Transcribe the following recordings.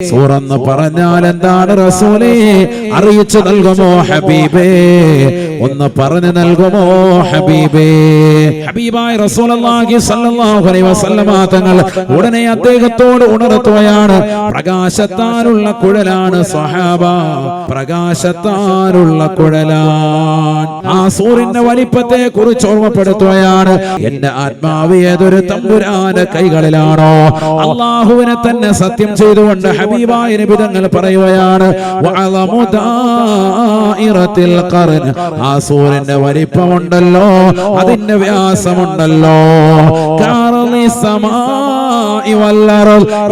സൂറന്ന് പറഞ്ഞാൽ എന്താണ് റസൂലേ? അറിയിച്ചു നൽകുമോ ഹബീബേ? ഒന്ന് പറഞ്ഞു നൽകുമോ ഹബീബേ? ഹബീബായ വസല്ലമ തങ്ങൾ ഉടനെ അദ്ദേഹത്തോട് ഉണർത്തുകയാണ് പ്രകാശത്താലുള്ള കുഴലാണ് സഹാബ പ്രകാശത്താലുള്ള കുഴലാണ്. ആ സൂര്യന്റെ വലിപ്പത്തെ കുറിച്ച് ഓർമ്മപ്പെടുത്തുകയാണ് എന്റെ ആത്മാവ് ഏതൊരു തമ്പുരാന്റെ കൈകളിലാണോ? അള്ളാഹുവിനെ തന്നെ സത്യം ചെയ്തുകൊണ്ട് ഹബീബായ നിബിതങ്ങൾ പറയുകയാണ് ആ. ആ സൂര്യന്റെ വലിപ്പമുണ്ടല്ലോ. അതിന്റെ വ്യാസമുണ്ടല്ലോ.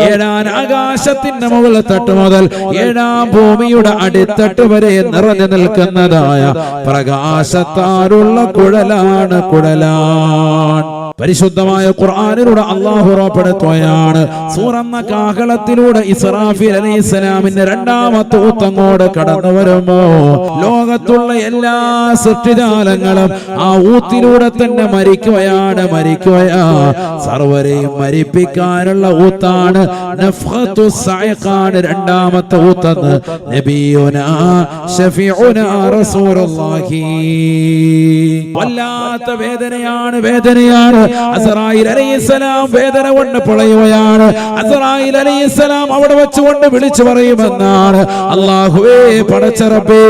ഏഴാൻ ആകാശത്തിന്റെ മുകളിൽ തട്ട് മുതൽ ഏഴാം ഭൂമിയുടെ അടിത്തട്ട് വരെ നിറഞ്ഞു നിൽക്കുന്നതായ പ്രകാശത്താലുള്ള കുഴലാണ് കുഴലാൻ പരിശുദ്ധമായ ഖുർആാനിലൂടെ അള്ളാഹു ഉറപ്പെടുത്തുകയാണ് സൂറന്ന കാഹളത്തിലൂടെ ഇസ്രാഫിൽ അലൈഹി ഇസ്ലാമിന്റെ രണ്ടാമത്തെ ഊത്തങ്ങോട് കടന്നു വരുമ്പോ ലോകത്തുള്ള എല്ലാ സൃഷ്ടിജാലങ്ങളും ആ ഊത്തിലൂടെ തന്നെ മരിക്കുകയാണ് മരിക്കുകയാ. സർവരെയും മരിപ്പിക്കാനുള്ള ഊത്താണ് രണ്ടാമത്തെ ഊത്തെന്ന്. നബിയുനാ ഷഫീഉനാ റസൂലുള്ളാഹി. വല്ലാത്ത വേദനയാണ് വേദനയാണ്. അസറായിൽ അലൈഹിസ്സലാം വേദന കൊണ്ട് പൊളയുകയാണ്. അസറായിൽ അലൈഹിസ്സലാം അവിടെ വെച്ചുകൊണ്ട് വിളിച്ചു പറയുമെന്നാണ്. അള്ളാഹുവേ പടച്ചറപ്പേ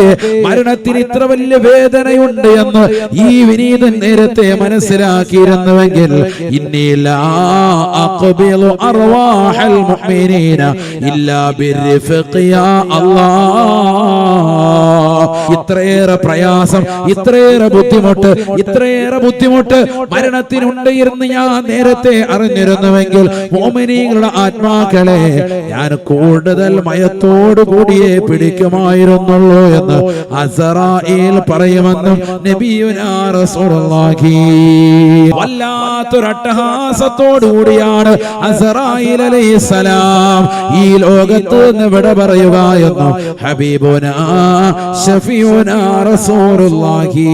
മരണത്തിന് ഇത്ര വലിയ വേദനയുണ്ട് എന്ന് ഈ വിനീതൻ നേരത്തെ മനസ്സിലാക്കിയിരുന്നുവെങ്കിൽ ഇല്ലാ അല്ലാഹ് ഇത്രയേറെ പ്രയാസം ഇത്രയേറെ ബുദ്ധിമുട്ട് ഇത്രയേറെ ബുദ്ധിമുട്ട് മരണത്തിനുണ്ട് എന്ന് ഞാൻ നേരത്തെ അറിഞ്ഞിരുന്നുവെങ്കിൽ മോമിനികളുടെ ആത്മാക്കളെ ഞാൻ കൂടുതൽ മയത്തോടു കൂടിയേ പിടിക്കുമായിരുന്നുള്ളൂ എന്ന് അസറായിൽ പറയുമെന്നും നബിയുനാ റസൂലുള്ളാഹി. വല്ലാത്തൊരു അട്ടഹാസത്തോടു കൂടിയാണ് അസറായിൽ അലൈഹിസ്സലാം ഈ ലോകത്ത് നിന്ന് വിട പറയുക എന്നും ഹബീബുനാ ഷഫിയുനാ റസൂലുള്ളാഹി.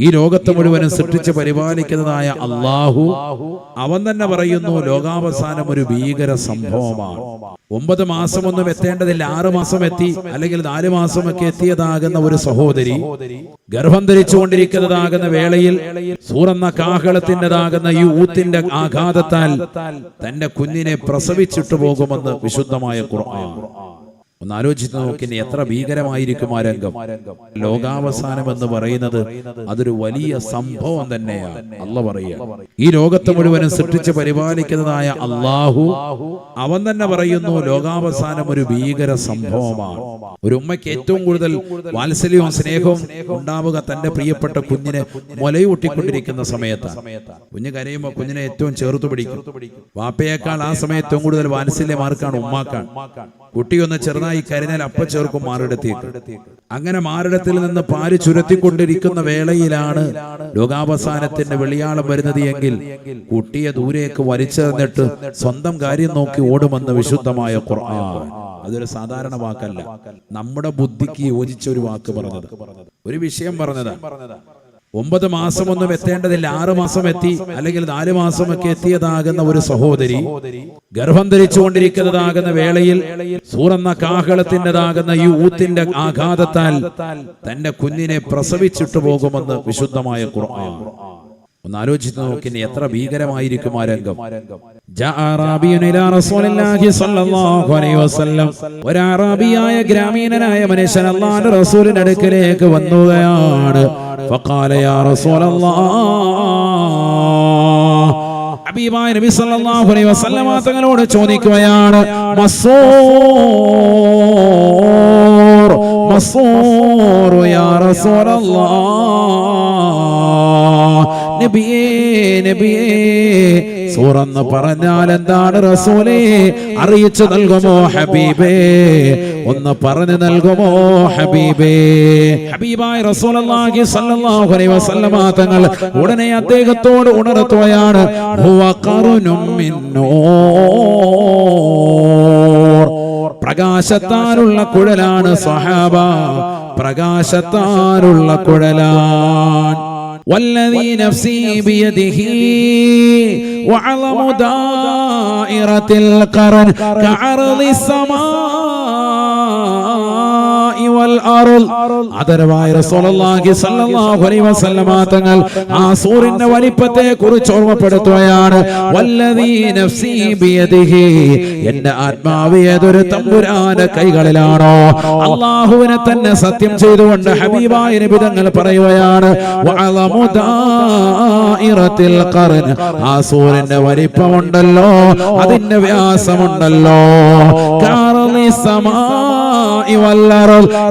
ഈ ലോകത്തെ മുഴുവനും സൃഷ്ടിച്ച് പരിപാലിക്കുന്നതായ അള്ളാഹു അവൻ തന്നെ പറയുന്നു ലോകാവസാനം ഒരു ഭീകര സംഭവമാണ്. ഒമ്പത് മാസമൊന്നും എത്തേണ്ടതില്ല. ആറ് മാസം എത്തി അല്ലെങ്കിൽ നാല് മാസമൊക്കെ എത്തിയതാകുന്ന ഒരു സഹോദരി ഗർഭം ധരിച്ചുകൊണ്ടിരിക്കുന്നതാകുന്ന വേളയിൽ സൂറന്ന കാഹളത്തിന്റെതാകുന്ന ഈ ഊത്തിന്റെ ആഘാതത്താൽ തന്റെ കുഞ്ഞിനെ പ്രസവിച്ചിട്ടു പോകുമെന്ന് വിശുദ്ധമായ ഖുർആൻ. ഒന്ന് ആലോചിച്ച് നോക്കി എത്ര ഭീകരമായിരിക്കും ആ രംഗം? ലോകാവസാനം എന്ന് പറയുന്നത് അതൊരു വലിയ സംഭവം തന്നെയാണ് അല്ല പറയുക. ഈ ലോകത്തെ മുഴുവനും സൃഷ്ടിച്ച് പരിപാലിക്കുന്നതായ അള്ളാഹു അവൻ തന്നെ പറയുന്നു ലോകാവസാനം ഒരു ഭീകര സംഭവമാണ്. ഒരു ഉമ്മയ്ക്ക് ഏറ്റവും കൂടുതൽ വാത്സല്യവും സ്നേഹവും ഉണ്ടാവുക തന്റെ പ്രിയപ്പെട്ട കുഞ്ഞിനെ മുലയൂട്ടിക്കൊണ്ടിരിക്കുന്ന സമയത്ത്. കുഞ്ഞ് കരയുമ്പോൾ കുഞ്ഞിനെ ഏറ്റവും ചേർത്ത് പിടിക്കും. വാപ്പയേക്കാൾ ആ സമയത്ത് ഏറ്റവും കൂടുതൽ വാത്സല്യം ആർക്കാണ് ഉമ്മാക്കാണ്. കുട്ടി ഒന്ന് ചെറുതായി കരഞ്ഞാൽ അപ്പ ചേർക്കും മാറിടത്തി അങ്ങനെ മാറിടത്തിൽ നിന്ന് പാൽ ചുരത്തിക്കൊണ്ടിരിക്കുന്ന വേളയിലാണ് ലോകാവസാനത്തിന്റെ വെളിയാളം വരുന്നത് എങ്കിൽ കുട്ടിയെ ദൂരേക്ക് വലിച്ചെറിഞ്ഞിട്ട് സ്വന്തം കാര്യം നോക്കി ഓടുമെന്ന് വിശുദ്ധമായ ഖുർആൻ. അതൊരു സാധാരണ വാക്കല്ല. നമ്മുടെ ബുദ്ധിക്ക് യോജിച്ച ഒരു വാക്ക് പറഞ്ഞത്. ഒരു വിഷയം പറഞ്ഞതാണ് ഒമ്പത് മാസമൊന്നും എത്തേണ്ടതില്ല. ആറ് മാസം എത്തി അല്ലെങ്കിൽ നാല് മാസമൊക്കെ എത്തിയതാകുന്ന ഒരു സഹോദരി ഗർഭം ധരിച്ചുകൊണ്ടിരിക്കുന്നതാകുന്ന വേളയിൽ സൂറന്ന കാഹളത്തിന്റെതാകുന്ന ഈ ഊത്തിന്റെ ആഘാതത്താൽ തന്റെ കുഞ്ഞിനെ പ്രസവിച്ചിട്ടു പോകുമെന്ന് വിശുദ്ധമായ ഖുർആൻ. ഒന്ന് ആലോചിച്ച് നോക്കി എത്ര ഭീകരമായിരിക്കും ആ രംഗം. ജാ അറാബിയുൻ ഇലാ റസൂലില്ലാഹി സ്വല്ലല്ലാഹു അലൈഹി വസല്ലം. ഒരു അറാബിയായ ഗ്രാമീണനായ മനുഷ്യൻ അള്ളാന്റെ റസൂലിന്റെ അടുക്കലേക്ക് വന്നുകയാണ് ഹബീബായ നബി സല്ലല്ലാഹു അലൈഹി വസല്ലമ തങ്ങളോട് ചോദിക്കുകയാണ് മസൂർ മസൂർ യാ റസൂലല്ലാഹ്. നബിയേ നബിയേ സൂറന്ന് പറഞ്ഞാൽ എന്താണ് റസൂലേ? അറിയിച്ചു നൽകുമോ ഹബീബേ? ഒന്ന് പറഞ്ഞു നൽകുമോ ഹബീബേ? ഹബീബായ റസൂലുള്ളാഹി സല്ലല്ലാഹു അലൈഹി വസല്ലമ തങ്ങൾ ഉടനെ അദ്ദേഹത്തോട് ഉണർത്തുകയാണ് ഹുവ നൂർ. പ്രകാശത്താലുള്ള കുഴലാണ് സഹാബ പ്രകാശത്താനുള്ള കുഴലാൻ والذي نفسي بيده وعظم دائرة القرن كعرض السماء. വൽ അറുൽ ആദരവായ റസൂലുള്ളാഹി സ്വല്ലല്ലാഹു അലൈഹി വസല്ലമ തങ്ങൾ ആ സൂറിന്റെ വലിപ്പത്തെ കുറിച്ച് ഓർമ്മപ്പെടുത്തുകയാണ്. വല്ലദീ നഫ്സി ബിയദിഹി. എന്റെ ആത്മാവ് ഏതൊരു തമ്പുരാന്റെ കൈകളിലാണോ? അള്ളാഹുവിനെ തന്നെ സത്യം ചെയ്തുകൊണ്ട് ഹബീബായ നിബിതങ്ങൾ പറയുകയാണ് ആ സൂര്യന്റെ വലിപ്പമുണ്ടല്ലോ അതിന്റെ വ്യാസമുണ്ടല്ലോ. കാരണ സമാ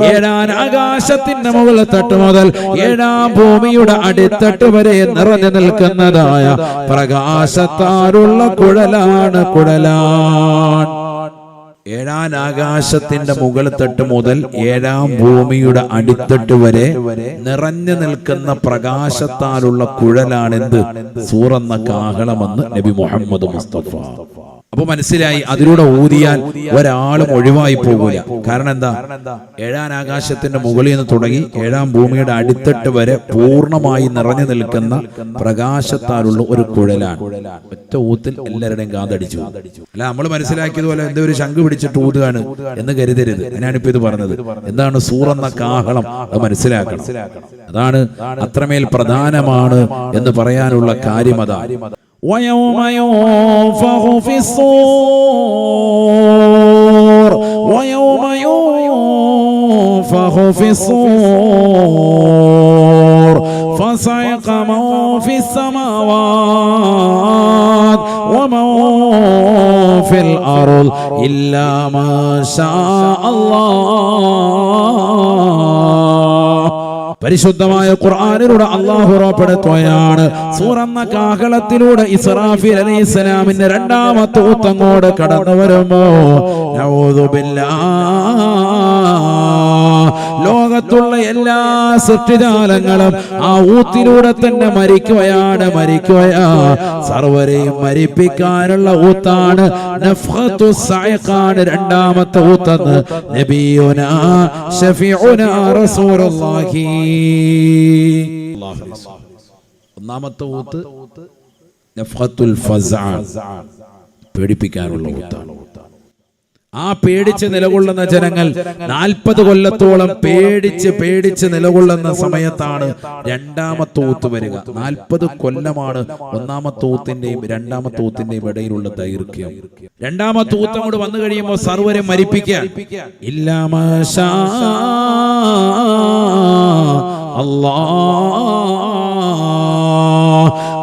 ഏഴാൻ ആകാശത്തിന്റെ മുകളിൽ തട്ട് മുതൽ ഏഴാം ഭൂമിയുടെ അടിത്തട്ട് വരെ നിറഞ്ഞു നിൽക്കുന്നതായ പ്രകാശത്താലുള്ള കുഴലാണ് കുഴലാൻ ഏഴാം ആകാശത്തിന്റെ മുകളിൽ തട്ട് മുതൽ ഏഴാം ഭൂമിയുടെ അടിത്തട്ട് വരെ നിറഞ്ഞു നിൽക്കുന്ന പ്രകാശത്താലുള്ള കുഴലാണെന്ത്? സൂറന്ന കാഹളമെന്ന് നബി മുഹമ്മദ് മുസ്തഫ. അപ്പൊ മനസ്സിലായി അതിലൂടെ ഊതിയാൽ ഒരാളും ഒഴിവായി പോകൂല. കാരണം എന്താ? ഏഴാം ആകാശത്തിന്റെ മുകളിൽ നിന്ന് തുടങ്ങി ഏഴാം ഭൂമിയുടെ അടിത്തട്ട് വരെ പൂർണമായി നിറഞ്ഞു നിൽക്കുന്ന പ്രകാശത്താലുള്ള ഒരു കുഴലാണ്. ഒറ്റ ഊത്തിൽ എല്ലാവരുടെയും കാതടിച്ചു. അല്ല നമ്മൾ മനസ്സിലാക്കിയതുപോലെ എന്തോ ഒരു ശംഖ് പിടിച്ചിട്ട് ഊതുകയാണ് എന്ന് കരുതരുത്. ഞാനിപ്പോ ഇത് പറഞ്ഞത്. എന്താണ് സൂറെന്ന കാഹളം? അത് മനസ്സിലാക്കണം. അതാണ് അത്രമേൽ പ്രധാനമാണ് എന്ന് പറയാനുള്ള കാര്യം അതാണ് ويوم ينفخ في الصور ويوم ينفخ في الصور. فصعق من في السماوات ومن في الأرض إلا ما شاء الله. പരിശുദ്ധമായ ഖുർആാനിലൂടെ അള്ളാഹു ഉറപ്പെടുത്തുകയാണ് സൂറന്ന കാഹളത്തിലൂടെ ഇസ്രാഫിൽ അലൈഹി ഇസ്ലാമിന്റെ രണ്ടാമത്തെ ഊത്തങ്ങോട് കടന്നു വരുമ്പോ. ലോകത്തുള്ള എല്ലാ സൃഷ്ടിജാലങ്ങളും ആ ഊത്തിലൂടെ തന്നെ മരിക്കുകയാണ് മരിക്കുകയാ. സർവരെയും മരിപ്പിക്കാനുള്ള ഊത്താണ് രണ്ടാമത്തെ ഊത്തെന്ന് നബിയുന റസൂലുള്ളാഹി. ഒന്നാമത്തെ ഊത്ത് പേടിപ്പിക്കാനുള്ള ഊത്താണ്. ആ പേടിച്ച് നിലകൊള്ളുന്ന ജനങ്ങൾ നാൽപ്പത് കൊല്ലത്തോളം പേടിച്ച് പേടിച്ച് നിലകൊള്ളുന്ന സമയത്താണ് രണ്ടാമത്തെ ഊത്ത് വരിക. നാൽപ്പത് കൊല്ലമാണ് ഒന്നാമത്തെ ഊത്തിന്റെയും രണ്ടാമത്തെ ഊത്തിന്റെയും ഇടയിലുള്ള ദൈർഘ്യം. രണ്ടാമത്തെ ഊത്ത് അങ്ങോട്ട് വന്നു കഴിയുമ്പോൾ സർവരെ മരിപ്പിക്കാൻ ഇല്ലാമശാ അല്ലാ.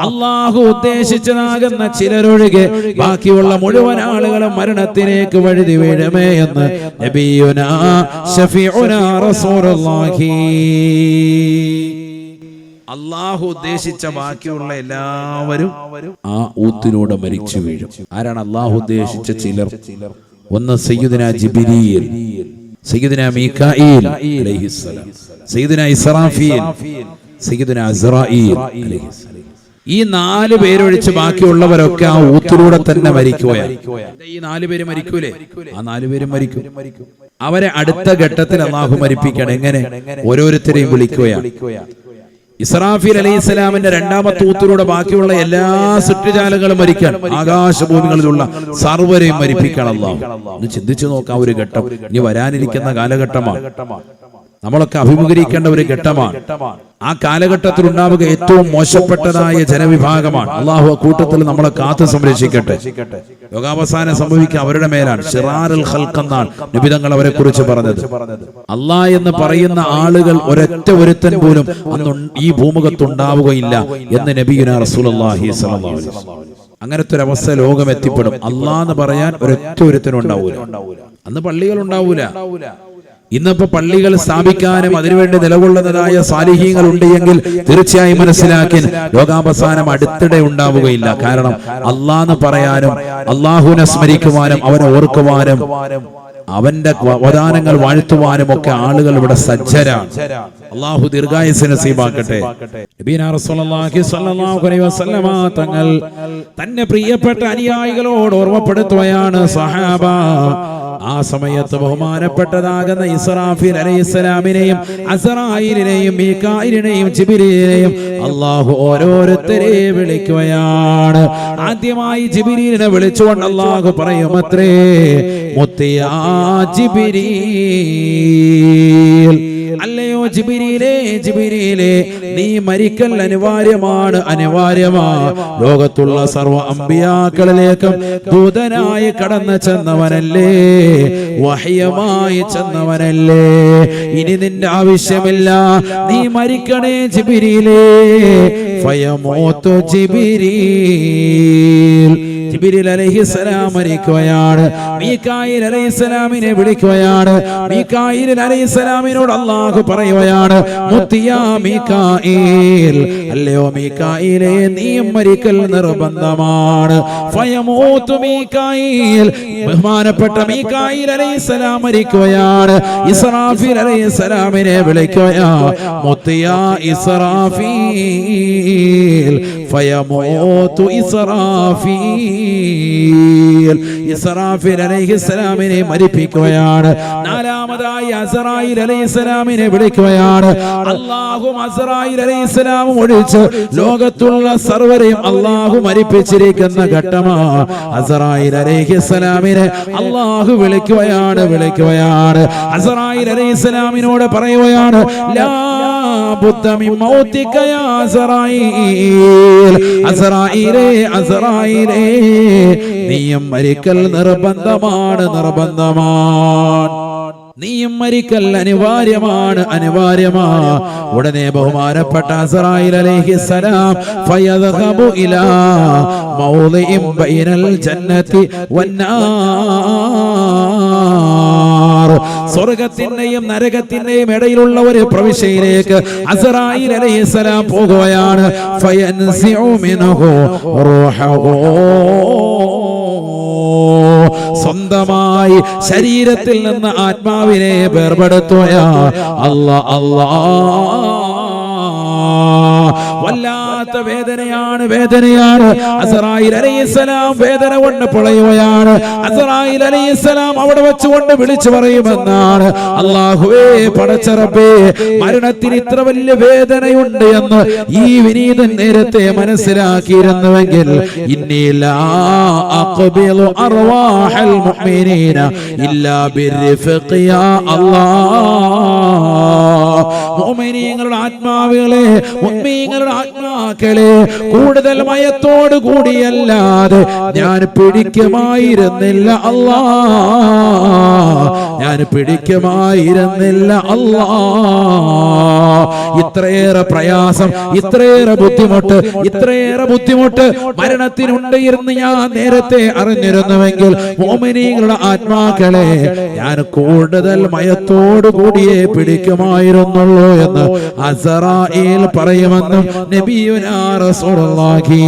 അള്ളാഹു ഉദ്ദേശിച്ചതാകുന്ന ചിലരൊഴികെ ബാക്കിയുള്ള മുഴുവൻ ആളുകളും മരണത്തിലേക്ക് വഴുതി വീഴമേ എന്ന് നബിയുനാ ഷഫീഉനാ റസൂലുള്ളാഹി. അള്ളാഹു ഉദ്ദേശിച്ച ബാക്കിയുള്ള എല്ലാവരും ആ ഊത്തിനോട് മരിച്ചു വീഴും. ആരാണ് അള്ളാഹു ഉദ്ദേശിച്ച ചിലർ? ഒന്ന് സയ്യുദിന ജിബിരിയിൽ സയ്യുദിന അലൈഹിസ്സലാം സയ്യിദുന ഇസ്രാഫീൽ സയ്യുദിന അസ്റായീൽ അലൈഹിസ്സലാം. ഈ നാല് പേരൊഴിച്ച് ബാക്കിയുള്ളവരൊക്കെ ആ ഊത്തിലൂടെ തന്നെ മരിക്കുകയാണ്. ഈ നാല് പേര് മരിക്കൂലേ? ആ നാല് പേരും മരിക്കും. അവരെ അടുത്ത ഘട്ടത്തിൽ അള്ളാഹു മരിപ്പിക്കണം എങ്ങനെ? ഓരോരുത്തരെയും വിളിക്കുകയാണ്. ഇസ്രാഫീൽ അലൈഹി ഇസ്ലാമിന്റെ രണ്ടാമത്തെ ഊത്തിലൂടെ ബാക്കിയുള്ള എല്ലാ സൃഷ്ടിജാലങ്ങളും മരിക്കാൻ ആകാശഭൂമികളിലുള്ള സർവരെയും മരിപ്പിക്കണം അള്ളാഹു ചിന്തിച്ചു നോക്കാം ഒരു ഘട്ടം. ഇനി വരാനിരിക്കുന്ന കാലഘട്ടമാണ്. നമ്മളൊക്കെ അഭിമുഖീകരിക്കേണ്ട ഒരു ഘട്ടമാണ്. ആ കാലഘട്ടത്തിൽ ഉണ്ടാവുക ഏറ്റവും മോശപ്പെട്ടതായ ജനവിഭാഗമാണ്. അള്ളാഹു കൂട്ടത്തിൽ നമ്മളെ കാത്തു സംരക്ഷിക്കട്ടെ. ലോകാവസാനം സംഭവിക്കുക അവരുടെ മേലാണ്. ഷിറാറുൽ എന്നാണ് നിബിതങ്ങൾ അവരെ കുറിച്ച് പറഞ്ഞത്. അല്ലാ എന്ന് പറയുന്ന ആളുകൾ ഒരൊറ്റ ഒരുത്തൻ പോലും അന്ന് ഈ ഭൂമുഖത്ത് ഉണ്ടാവുകയില്ല എന്ന് അലൈഹി വസല്ലം അങ്ങനത്തെ ഒരു അവസ്ഥ ലോകം എത്തിപ്പെടും അല്ലാന്ന് പറയാൻ ഒരൊറ്റ ഒരുത്തനും ഉണ്ടാവൂല. അന്ന് പള്ളികൾ ഉണ്ടാവൂല. ഇന്നിപ്പോ പള്ളികൾ സ്ഥാപിക്കാനും അതിനുവേണ്ടി നിലകൊള്ളുന്നതായ സാലിഹ്യങ്ങൾ ഉണ്ട് എങ്കിൽ തീർച്ചയായും മനസ്സിലാക്കി ലോകാവസാനം അടുത്തിടെ ഉണ്ടാവുകയില്ല. കാരണം അള്ളാന്ന് പറയാനും അള്ളാഹുവിനെ സ്മരിക്കുവാനും അവനെ ഓർക്കുവാനും അവന്റെ വദാനങ്ങൾ വാഴ്ത്തുവാനും ഒക്കെ ആളുകൾ ഇവിടെ സജ്ജരാണ്. അള്ളാഹു ദീർഘായുസിനെ തങ്ങൾ തന്നെ പ്രിയപ്പെട്ട അനുയായികളോട് ഓർമ്മപ്പെടുത്തുകയാണ് സഹാബ ആ സമയത്ത് ബഹുമാനപ്പെട്ടതാകുന്ന ഇസ്രാഫിൽ അലൈഹിസ്സലാമിനെയും അസറായിലിനെയും മീക്കായിലിനെയും ജിബിരിനെയും അള്ളാഹു ഓരോരുത്തരെ വിളിക്കുകയാണ്. ആദ്യമായി ജിബിരിനെ വിളിച്ചുകൊണ്ട് അള്ളാഹു പറയുമത്രേ അല്ലയോ ജിബിരിയിലേ ജിബിരിയിലേ നീ മരിക്കൽ അനിവാര്യമാണ് അനിവാര്യമാ. ലോകത്തുള്ള സർവ അമ്പിയാക്കളിലേക്കും ദൂതനായി കടന്നു ചെന്നവനല്ലേ? വഹ്യമായി ചെന്നവനല്ലേ? ഇനി നിന്റെ ആവശ്യമില്ല. നീ മരിക്കണേ ജിബിരിയിലേ ഫയമോത്തോ ജിബിരീൽ. ജിബിരിൽ അലൈഹിസ്സലാം മരിക്കുകയാണ്. മീകായിൽ അലൈഹിസ്സലാമിനെ വിളിക്കുകയാണ്. മീകായിൽ അലൈഹിസ്സലാമിനോട് അള്ളാഹു പറയുകയാണ് മുത്തിയാ മീകായിൽ അല്ലയോ മീകായിലെ നീ മരിക്കൽ നിർബന്ധമാണ്. ഫയമൂത്തു മീകായിൽ ബഹുമാനപ്പെട്ട മീകായിൽ അലൈഹിസ്സലാം മരിക്കുകയാണ്. ഇസ്രാഫീൽ അലൈഹിസ്സലാമിനെ വിളിക്കുകയാ മുത്തിയാ ഇസ്രാഫീൽ. ഫയമൂത്തു ഇസ്രാഫീൽ ഇസ്രാഫീൽ അലൈഹിസ്സലാമിനെ മരിപ്പിക്കുകയാണ്. നാലാമതായി അസറായിൽ അലൈഹിസ്സലാമിനെ വിളിക്കുകയാണ്. അള്ളാഹും അസറായിൽ അലൈഹിസ്സലാമും ഒഴിച്ച് ലോകത്തുള്ള സർവരെയും അള്ളാഹു മരിപ്പിച്ചിരിക്കുന്ന ഘട്ടമാ. അസറായിൽ അലൈഹിസ്സലാമിനെ അള്ളാഹു വിളിക്കുകയാണ് വിളിക്കുകയാണ്. അസറായിൽ അലൈഹിസ്സലാമിനോട് പറയുകയാണ് ലാ ബുദ്ധ മിൻ മൗതിക യാ അസറായിൽ. അസറായിലേ അസറായിലേ നീയും മരിക്കൽ നിർബന്ധമാണ് നിർബന്ധമാണ്. നീയും മരിക്കൽ അനിവാര്യമാണ് അനിവാര്യമാ. ഉടനെ ബഹുമാനപ്പെട്ട അസറായിൽ അലൈഹിസ്സലാം ഫയദ്ഹബു ഇലാ മൗളിഇൻ ബൈനൽ ജന്നതി വന്നാർ സ്വർഗത്തിന്റെയും നരകത്തിന്റെയും ഇടയിലുള്ള ഒരു പ്രവിശ്യയിലേക്ക് അലൈഹിസ്സലാം പോകുകയാണ്. ഫയൻസിഉ സ്വന്തമായി ശരീരത്തിൽ നിന്ന് ആത്മാവിനെ വേർപെടുത്തുക അല്ല അല്ലാ. വല്ലാത്ത വേദനയാണ് വേദനയാണ്. അസറായിൽ അലൈഹിസ്സലാം വേദന കൊണ്ട് പൊളയുകയാണ്. അസറായിൽ അലൈഹിസ്സലാം അവിടെ വെച്ചുകൊണ്ട് വിളിച്ചു പറയുമെന്നാണ്. അള്ളാഹുവേ പടച്ചറപ്പേ മരണത്തിന് ഇത്ര വലിയ വേദനയുണ്ട് എന്ന് ഈ വിനീതൻ നേരത്തെ മനസ്സിലാക്കിയിരുന്നുവെങ്കിൽ ആത്മാവുകളെ ആത്മാക്കളെ കൂടുതൽ മയത്തോട് കൂടിയല്ലാതെ ഞാൻ പിടിക്കുമായിരുന്നില്ല അല്ലാ. ഞാൻ പിടിക്കുമായിരുന്നില്ല അല്ലാ. ഇത്രയേറെ പ്രയാസം ഇത്രയേറെ ബുദ്ധിമുട്ട് ഇത്രയേറെ ബുദ്ധിമുട്ട് മരണത്തിനുണ്ട് എന്ന് ഞാൻ നേരത്തെ അറിഞ്ഞിരുന്നുവെങ്കിൽ മോമിനികളുടെ ആത്മാക്കളെ ഞാൻ കൂടുതൽ മയത്തോടു കൂടിയേ പിടിക്കുമായിരുന്നുള്ളൂ എന്ന് അസറായിൽ പറയുമെന്നും നബിയുനാ റസൂലുള്ളാഹി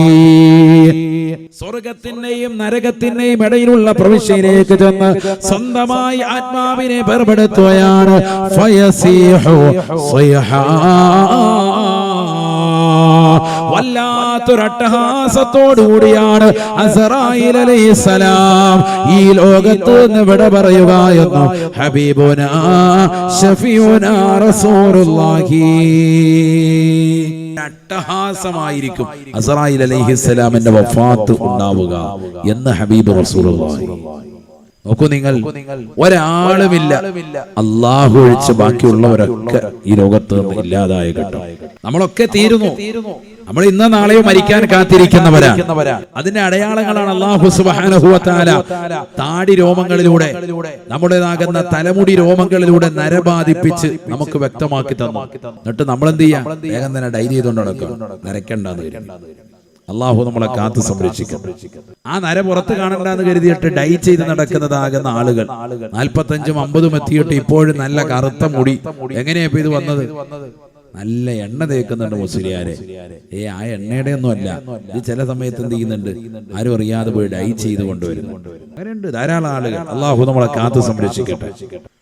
സ്വർഗത്തിന്റെയും നരകത്തിന്റെയും ഇടയിലുള്ള പ്രവിശ്യയിലേക്ക് ചെന്ന് സ്വന്തമായി ആത്മാവിനെ പേർപ്പെടുത്തുകയാണ് ഫയസീഹു സ്വയഹാ. വല്ലാത്തൊരു അട്ടഹാസത്തോടുകൂടിയാണ് അസറായിൽ അലൈഹിസ്സലാം ഈ ലോകത്ത് നിന്ന് വിട പറയുക എന്നു ഹബീബുന ഷഫിയുന റസൂലുള്ളാഹി. അട്ടഹാസമായിരിക്കും അസറായിൽ അലൈഹിസ്സലാമിന്റെ വഫാത്ത് ഉണ്ടാവുക എന്ന് ഹബീബ് റസൂലുള്ളാഹി. നോക്കൂ നിങ്ങൾ. ഒരാളുമില്ല. അള്ളാഹു ഒഴിച്ച് ബാക്കിയുള്ളവരൊക്കെ ഈ ലോകത്ത് നിന്ന് ഇല്ലാതായ കേട്ടോ നമ്മളൊക്കെ തീരുന്നു. നമ്മൾ ഇന്ന് നാളെയോ മരിക്കാൻ കാത്തിരിക്കുന്നവരാണ്. അതിന്റെ അടയാളങ്ങളാണ് അള്ളാഹു തആല താടി രോമങ്ങളിലൂടെ നമ്മുടേതാകുന്ന തലമുടി രോമങ്ങളിലൂടെ നരബാധിപ്പിച്ച് നമുക്ക് വ്യക്തമാക്കി തന്നു. എന്നിട്ട് നമ്മൾ എന്ത് ചെയ്യാം വേഗം തന്നെ ഡൈരി ചെയ്തുകൊണ്ട് നടക്കുക. നരക്കണ്ടെന്ന് വരും അള്ളാഹു നമ്മളെ കാത്തു സംരക്ഷിക്കും. ആ നര പുറത്ത് കാണണ്ടെന്ന് കരുതിയിട്ട് ഡൈ ചെയ്ത് നടക്കുന്നതാകുന്ന ആളുകൾ. നാൽപ്പത്തഞ്ചും അമ്പതും എത്തിയിട്ട് ഇപ്പോഴും നല്ല കറുത്ത മുടി. എങ്ങനെയാ ഇത് വന്നത്? നല്ല എണ്ണ തേക്കുന്നുണ്ട് മുസ്ലിയാരെ. ഏ ആ എണ്ണയുടെ ഒന്നും അല്ല ഇത് ചില സമയത്ത് എന്ത് ചെയ്യുന്നുണ്ട്? ആരും അറിയാതെ പോയി ഡൈ ചെയ്ത് കൊണ്ടുവരുന്നു. അങ്ങനെയുണ്ട് ധാരാളം ആളുകൾ. അള്ളാഹു നമ്മളെ കാത്തു സംരക്ഷിക്കട്ടെ.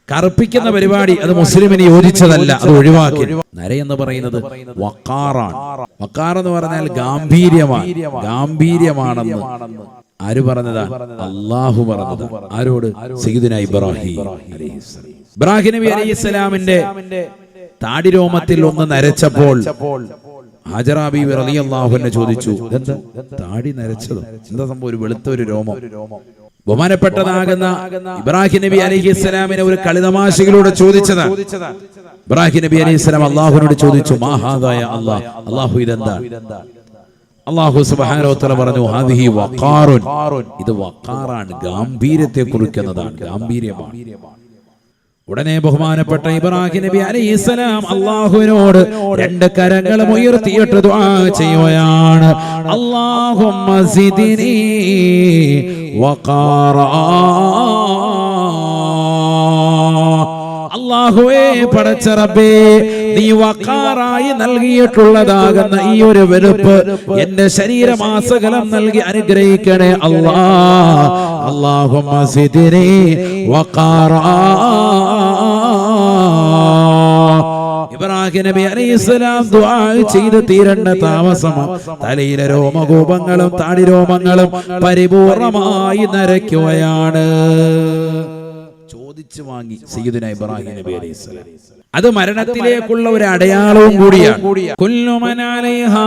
കറുപ്പിക്കുന്ന പരിപാടി അത് മുസ്ലിമിന് യോജിച്ചതല്ല അത് ഒഴിവാക്കി നര എന്ന് പറയുന്നത് വക്കാറാണ്. വക്കാർ എന്ന് പറഞ്ഞാൽ ഗാംഭീര്യമാണ്. ഗാംഭീര്യമാണെന്ന് ആര് പറഞ്ഞതാ? അള്ളാഹു പറഞ്ഞത്. ആരോട്? സയ്യിദുന ഇബ്രാഹിം. ഇബ്രാഹിം നബി അലൈഹി ഇസ്ലാമിന്റെ താടിരോമത്തിൽ ഒന്ന് നരച്ചപ്പോൾ ഹാജറാബി റളിയല്ലാഹു അൻഹു ചോദിച്ചു എന്താ? താടി നരച്ചത്? എന്താ സംഭവം? ഒരു വെളുത്ത ഒരു രോമം. ബഹുമാനപ്പെട്ടതാകുന്ന ഇബ്രാഹിം നബി അലഹി ഇസ്ലാമിനെ ഒരു കളിതമാശയിലൂടെ ചോദിച്ചത് ഇബ്രാഹിം നബി അലൈഹി ഇസ്ലാം അള്ളാഹുവിനോട് ചോദിച്ചു മാഹാദായ അള്ളാഹ് അള്ളാഹു ഇതെന്താ? അള്ളാഹു സുബാനോത്തല പറഞ്ഞു ഹാദിഹി വഖാറുൻ. ഇത് വഖാറാണ് ഗാംഭീര്യത്തെ കുറിക്കുന്നതാണ് ഗാംഭീര്യമാണ്. ഉടനെ ബഹുമാനപ്പെട്ട ഇബ്രാഹിം നബി അലൈഹിസ്സലാം അള്ളാഹുവിനോട് രണ്ട് കരങ്ങളും ഉയർത്തിയിട്ട് ദുആ ചെയ്യുകയാണ്. അല്ലാഹുമ്മ സിദ്നി അള്ളാഹുവേ പടച്ച റബ്ബേ നീ വക്കാറായി നൽകിയിട്ടുള്ളതാകുന്ന ഈ ഒരു വെറുപ്പ് എന്റെ ശരീരമാസകലം നൽകി അനുഗ്രഹിക്കണേ അള്ളാ. അള്ളാഹു വക്കാറാ ഇബ്രാഹിം നബി അലൈഹിസ്സലാം ദുആ ചെയ്ത് തീരണ്ട താമസം. തലയിലെ രോമകൂപങ്ങളും താടിരോമങ്ങളും പരിപൂർണമായി നരയ്ക്കുകയാണ്. ചോദിച്ചു വാങ്ങി സയ്യിദുന ഇബ്രാഹിം നബി അലൈഹിസ്സലാം. അത് മരണത്തിലേക്കുള്ള ഒരു അടയാളവും കൂടിയാണ്. കുല്ലുമൻ അലൈഹാ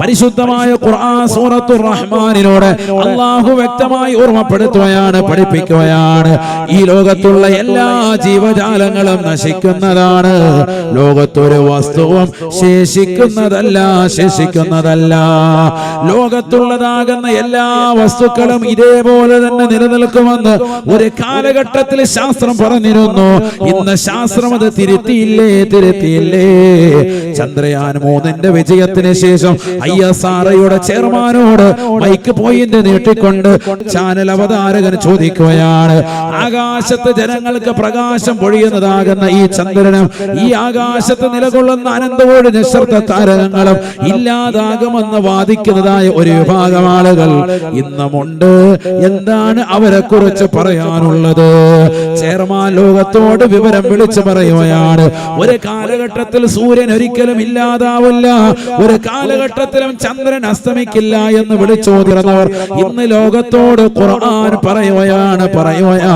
പരിശുദ്ധമായ ഖുർആൻ സൂറത്തുർ റഹ്മാനിലൂടെ അള്ളാഹു വ്യക്തമായി ഓർമ്മപ്പെടുത്തുകയാണ് പഠിപ്പിക്കുകയാണ്. ഈ ലോകത്തുള്ള എല്ലാ ജീവജാലങ്ങളും നശിക്കുന്നതാണ്. ലോകത്തൊരു വസ്തുവും ശേഷിക്കുന്നതല്ല ശേഷിക്കുന്നതല്ല. ലോകത്തുള്ളതാകുന്ന എല്ലാ വസ്തുക്കളും ഇതേപോലെ തന്നെ നിലനിൽക്കുമെന്ന് ഒരു കാലഘട്ടത്തിൽ ശാസ്ത്രം പറഞ്ഞിരുന്നു. ഇന്ന് ശാസ്ത്രം അത് തിരുത്തിയില്ലേ തിരുത്തിയില്ലേ? ചന്ദ്രയാൻ മൂന്നിന്റെ വിജയത്തിന് ശേഷം ഐ എസ് ആർഐയുടെ ചെയർമാനോട് മൈക്ക് പോയിന്റ് നീട്ടിക്കൊണ്ട് ചാനൽ അവതാരകൻ ചോദിക്കുകയാണ്. ആകാശത്ത് ജനങ്ങൾക്ക് പ്രകാശം പൊഴിയുന്നതാകുന്ന ഈ ചന്ദ്രനും ഈ ആകാശത്ത് നിലകൊള്ളുന്ന അനന്തവോട് നിശബ്ദ താരകങ്ങളും ഇല്ലാതാകുമെന്ന് വാദിക്കുന്നതായ ഒരു വിഭാഗം ആളുകൾ ഇന്നുമുണ്ട്. എന്താണ് അവരെ കുറിച്ച് പറയാനുള്ളത്? ചെയർമാൻ ലോകത്തോട് വിവരം വിളിച്ചു പറയുകയാണ്. ഒരു കാലഘട്ടത്തിൽ സൂര്യൻ ഒരിക്കലും ഇല്ലാതാവില്ല. ഒരു കാലഘട്ടത്തിലും ചന്ദ്രൻ അസ്തമിക്കില്ല എന്ന് വിളിച്ചോതിരുന്നവർ ഇന്ന് ലോകത്തോട് ഖുർആൻ പറയുകയാണ് പറയുകയാ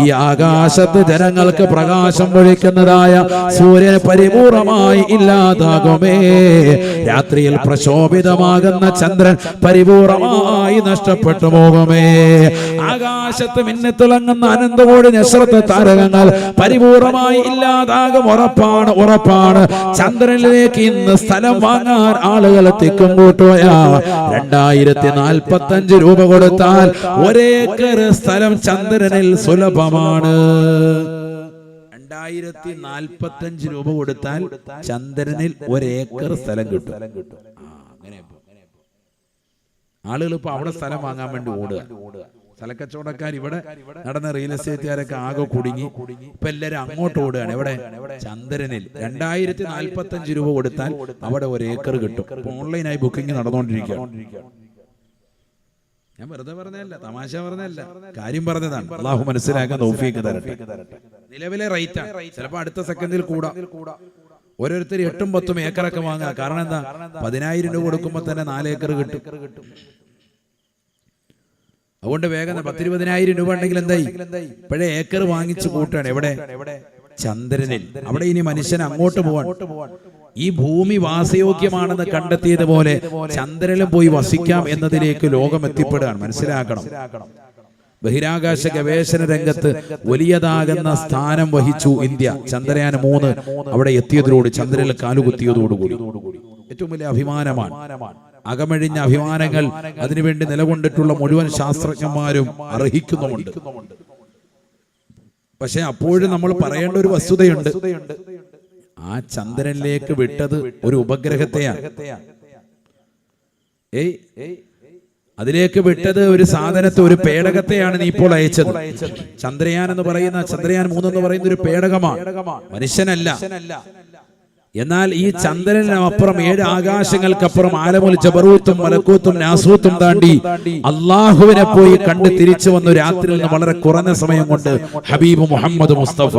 ഈ ആകാശത്ത് ജനങ്ങൾക്ക് പ്രകാശം ഒഴിക്കുന്നതായ സൂര്യൻ പരിപൂർണമായി ഇല്ലാതാകുമേ. രാത്രിയിൽ പ്രശോഭിതമാകുന്ന ചന്ദ്രൻ പരിപൂർണമായി നഷ്ടപ്പെട്ടു പോകുമേ. ആകാശത്ത് മിന്നത്തിളങ്ങുന്ന അനന്തകോടി നശ്രത്ത താരകങ്ങൾ പരിപൂർണമായി ഇല്ലാതാകും ഉറപ്പാണ് ഉറപ്പാണ്. ചന്ദ്രനിലേക്ക് ഇന്ന് സ്ഥലം വാങ്ങാൻ ആളുകൾ തിക്കും കൂട്ടുകയാ രണ്ടായിരത്തി നാൽപ്പത്തി അഞ്ച് രൂപ കൊടുത്താൽ ഒരേക്കർ സ്ഥലം ചന്ദ്രനിൽ സുലഭമാണ്. രണ്ടായിരത്തി നാൽപ്പത്തി അഞ്ച് രൂപ കൊടുത്താൽ ചന്ദ്രനിൽ ഒരേക്കർ സ്ഥലം കിട്ടും. ആളുകൾ ഇപ്പൊ അവിടെ സ്ഥലം വാങ്ങാൻ വേണ്ടി ഓടുക. സ്ഥലക്കച്ചവടക്കാർ ഇവിടെ നടന്ന റിയൽ എസ്റ്റേറ്റുകാരൊക്കെ ആകെ കുടുങ്ങി. ഇപ്പൊ എല്ലാരും അങ്ങോട്ട് ഓടുകയാണ്. എവിടെ? ചന്ദ്രനിൽ. രണ്ടായിരത്തി നാൽപ്പത്തി അഞ്ച് രൂപ കൊടുത്താൽ അവിടെ ഒരു ഏക്കർ കിട്ടും. ഓൺലൈനായി ബുക്കിംഗ് നടന്നുകൊണ്ടിരിക്കുകയാണ്. ഞാൻ വെറുതെ പറഞ്ഞതല്ല തമാശ പറഞ്ഞതല്ല. കാര്യം പറഞ്ഞതാണ്. അള്ളാഹു മനസ്സിലാക്കാൻ തോഫിക്ക് തരട്ടെ. നിലവിലെ റേറ്റ് ചിലപ്പോ അടുത്ത സെക്കൻഡിൽ കൂടാ. ഓരോരുത്തർ എട്ടും പത്തും ഏക്കറൊക്കെ വാങ്ങുക. കാരണം എന്താ? പതിനായിരം രൂപ കൊടുക്കുമ്പോ തന്നെ നാല് ഏക്കർ കിട്ടും. അതുകൊണ്ട് വേഗം പത്തിരുപതിനായിരം രൂപ ഉണ്ടെങ്കിൽ എന്തായി? ഇപ്പോഴേ ഏക്കർ വാങ്ങിച്ചു കൂട്ടാണ്. എവിടെ? ചന്ദ്രനിൽ. അവിടെ ഇനി മനുഷ്യൻ അങ്ങോട്ട് പോവാൻ ഈ ഭൂമി വാസയോഗ്യമാണെന്ന് കണ്ടെത്തിയതുപോലെ ചന്ദ്രനും പോയി വസിക്കാം എന്നതിലേക്ക് ലോകം എത്തിപ്പെടുകയാണ് മനസ്സിലാക്കണം. ബഹിരാകാശ ഗവേഷണ രംഗത്ത് വലിയതാകുന്ന സ്ഥാനം വഹിച്ചു ഇന്ത്യ. ചന്ദ്രയാൻ മൂന്ന് അവിടെ എത്തിയതിലൂടെ ചന്ദ്രനിൽ കാലുകുത്തിയതോടുകൂടി. ഏറ്റവും വലിയ അഭിമാനമാണ്. അകമഴിഞ്ഞ അഭിമാനങ്ങൾ അതിനുവേണ്ടി നിലകൊണ്ടിട്ടുള്ള മുഴുവൻ ശാസ്ത്രജ്ഞന്മാരും അർഹിക്കുന്നുമുണ്ട്. പക്ഷെ അപ്പോഴും നമ്മൾ പറയേണ്ട ഒരു വസ്തുതയുണ്ട്. ആ ചന്ദ്രനിലേക്ക് വിട്ടത് ഒരു ഉപഗ്രഹത്തെയാണ്. ഏയ് അതിലേക്ക് വിട്ടത് ഒരു സാധനത്തെ ഒരു പേടകത്തെയാണ് നീ ഇപ്പോൾ അയച്ചത്. ചന്ദ്രയാൻ എന്ന് പറയുന്ന ചന്ദ്രയാൻ മൂന്നെന്ന് പറയുന്ന ഒരു പേടകമാണ്. മനുഷ്യനല്ല. എന്നാൽ ഈ ചന്ദ്രനപ്പുറം ഏഴ് ആകാശങ്ങൾക്കപ്പുറം ആലമുൽ ജബറൂത്തും മലക്കൂത്തും നാസൂത്തും താണ്ടി അള്ളാഹുവിനെ പോയി കണ്ട് തിരിച്ചു വന്നു രാത്രിയിൽ നിന്ന് വളരെ കുറഞ്ഞ സമയം കൊണ്ട് ഹബീബ് മുഹമ്മദ് മുസ്തഫ.